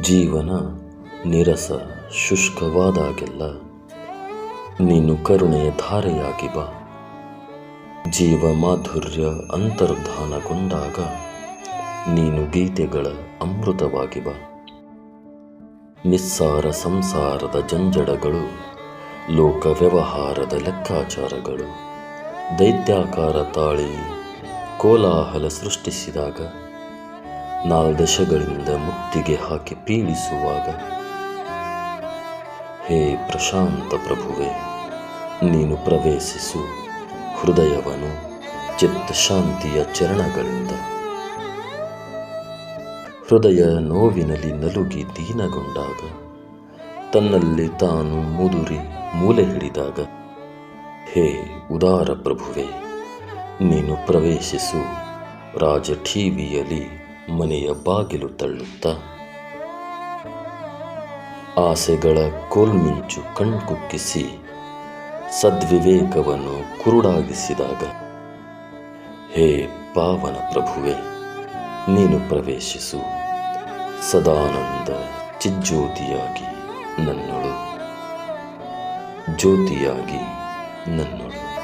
ಜೀವನ ನಿರಸ, ಶುಷ್ಕವಾದಾಗೆಲ್ಲ. ನೀನು ಕರುಣೆಯ ಧಾರೆಯಾಗಿ ಬಾ. ಜೀವ ಮಾಧುರ್ಯ ಅಂತರ್ಧಾನಗೊಂಡಾಗ ನೀನು ಗೀತೆಗಳ ಅಮೃತವಾಗಿ ಬಾ. ನಿಸ್ಸಾರ ಸಂಸಾರದ ಜಂಜಡಗಳು, ಲೋಕ ವ್ಯವಹಾರದ ಲೆಕ್ಕಾಚಾರಗಳು, ದೈತ್ಯಾಕಾರ ತಾಳಿ ಕೋಲಾಹಲ ಸೃಷ್ಟಿಸಿದಾಗ ನಾಲ್ದಶಗಳಿಂದ ಮುತ್ತಿಗೆ ಹಾಕಿ ಪೀಡಿಸುವಾಗ ಹೇ ಪ್ರಶಾಂತ ಪ್ರಭುವೆ, ನೀನು ಪ್ರವೇಶಿಸು ಹೃದಯವನ್ನು ಚಿತ್ತ ಶಾಂತಿಯ ಚರಣಗಳಿಂದ. ಹೃದಯ ನೋವಿನಲ್ಲಿ ನಲುಗಿ ದೀನಗೊಂಡಾಗ, ತನ್ನಲ್ಲಿ ತಾನು ಮುದುರಿ ಮೂಲೆ ಹಿಡಿದಾಗ, ಹೇ ಉದಾರ ಪ್ರಭುವೆ, ನೀನು ಪ್ರವೇಶಿಸು ರಾಜ ಠೀವಿಯಲ್ಲಿ ಮನೆಯ ಬಾಗಿಲು ತಳ್ಳುತ್ತಾ, ಆಸೆಗಳ ಕೋಲ್ಮಿಂಚು ಕಣ್ಕುಕ್ಕಿಸಿ ಸದ್ವಿವೇಕವನ್ನು ಕುರುಡಾಗಿಸಿದಾಗ, ಹೇ ಪಾವನ ಪ್ರಭುವೆ, ನೀನು ಪ್ರವೇಶಿಸು, ಸದಾನಂದ ಚಿಜ್ಯೋತಿಯಾಗಿ ನನ್ನಳು, ಜ್ಯೋತಿಯಾಗಿ ನನ್ನೊಳು.